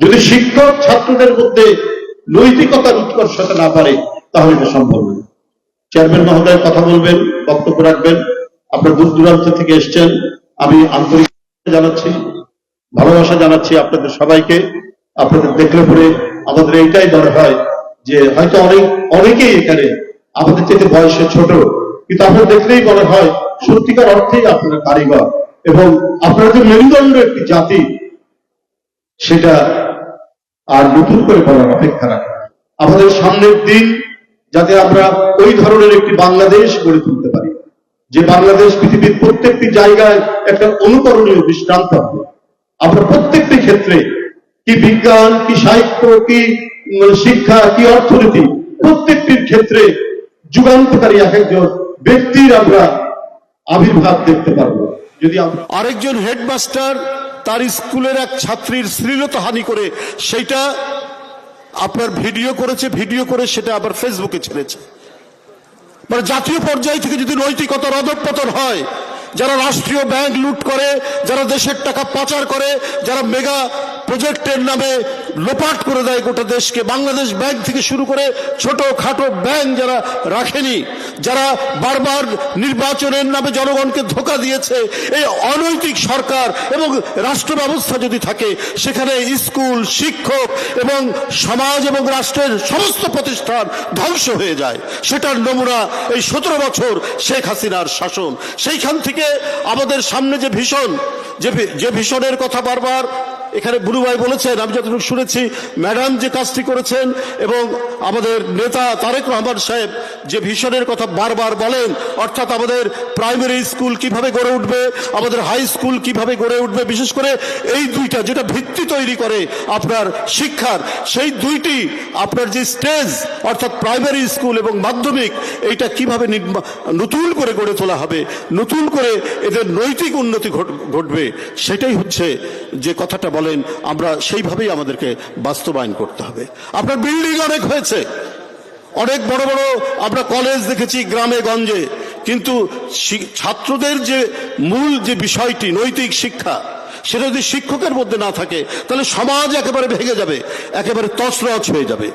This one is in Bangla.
যদি শিক্ষক ছাত্রদের মধ্যে নৈতিকতার উৎকর্ষতা না পারে, তাহলে এটা সম্ভব নয়। চেয়ারম্যান মহোদয় কথা বলবেন, বক্তব্য রাখবেন। আপনার দূর দূরান্ত থেকে এসছেন। আমি আন্তরিক জানাচ্ছি, ভালোবাসা জানাচ্ছি আপনাদের সবাইকে। আপনাদের দেখলে পরে আমাদের এইটাই মনে হয় যে হয়তো অনেক, অনেকেই এখানে আমাদের চেয়ে বয়সে ছোট, কিন্তু আপনার দেখলেই মনে হয় সত্যিকার অর্থেই আপনারা কারিগর। এবং আপনারা যে মেরুদণ্ড একটি জাতি, সেটা আর নতুন করে বলার অপেক্ষা রাখে। আমাদের সামনের দিন যাতে আমরা ওই ধরনের একটি বাংলাদেশ গড়ে তুলতে পারি, যে বাংলাদেশ পৃথিবীর প্রত্যেকটি জায়গায় একটা অনুকরণীয় দৃষ্টান্ত হবে। আমরা প্রত্যেকটি ক্ষেত্রে কি বিজ্ঞান, কি সাহিত্য, কি শিক্ষা, কি অর্থনীতি প্রত্যেকটির ক্ষেত্রে যুগান্তকারী এক একজন ব্যক্তির আমরা আবির্ভাব দেখতে পারব। যদি আরেকজন হেডমাস্টার তার স্কুলের এক ছাত্রীর শ্লীলতাহানি করে সেইটা আপনার ভিডিও করেছে, ভিডিও করে সেটা আবার ফেসবুকে ছেড়েছে। মানে জাতীয় পর্যায় থেকে যদি নৈতিকতার অধঃপতন হয়, যারা রাষ্ট্রীয় ব্যাংক লুট করে, যারা দেশের টাকা পাচার করে, যারা মেগা প্রজেক্টের নামে লোপাট করে দেয় গোটা দেশকে, বাংলাদেশ ব্যাংক থেকে শুরু করে ছোট খাটো ব্যাংক যারা রাখেনি যারা বারবার নির্বাচনের নামে জনগণকে ধোকা দিয়েছে, এই অনৈতিক সরকার এবং রাষ্ট্র ব্যবস্থা যদি থাকে, সেখানে স্কুল, শিক্ষক এবং সমাজ এবং রাষ্ট্রের সমস্ত প্রতিষ্ঠান ধ্বংস হয়ে যায়। সেটার নমুনা এই সতেরো বছর শেখ হাসিনার শাসন। সেইখান থেকে আমাদের সামনে যে ভীষণ, যে ভীষণের কথা বারবার এখানে বুলু ভাই বলেছেন, আমি যতটুকু শুনেছি, ম্যাডাম যে কাজটি করেছেন এবং আমাদের নেতা তারেক রহমান সাহেব যে ভিশনের কথা বারবার বলেন, অর্থাৎ আমাদের প্রাইমারি স্কুল কীভাবে গড়ে উঠবে, আমাদের হাই স্কুল কীভাবে গড়ে উঠবে, বিশেষ করে এই দুইটা যেটা ভিত্তি তৈরি করে আপনার শিক্ষার, সেই দুইটি আপনার যে স্টেজ, অর্থাৎ প্রাইমারি স্কুল এবং মাধ্যমিক, এইটা কীভাবে নতুন করে গড়ে তোলা হবে, নতুন করে এদের নৈতিক উন্নতি ঘট- ঘটবে, সেটাই হচ্ছে যে কথাটা বলেন, আমরা সেইভাবেই আমাদেরকে বাস্তবায়ন করতে হবে। আপনার বিল্ডিং অনেক হয়েছে। অনেক বড় বড় আমরা কলেজ দেখেছি গ্রামে, গঞ্জে। কিন্তু ছাত্রদের যে মূল যে বিষয়টি, নৈতিক শিক্ষা, সেটা যদি শিক্ষকের মধ্যে না থাকে, তাহলে সমাজ একেবারে ভেঙে যাবে, একেবারে তছরছ হয়ে যাবে।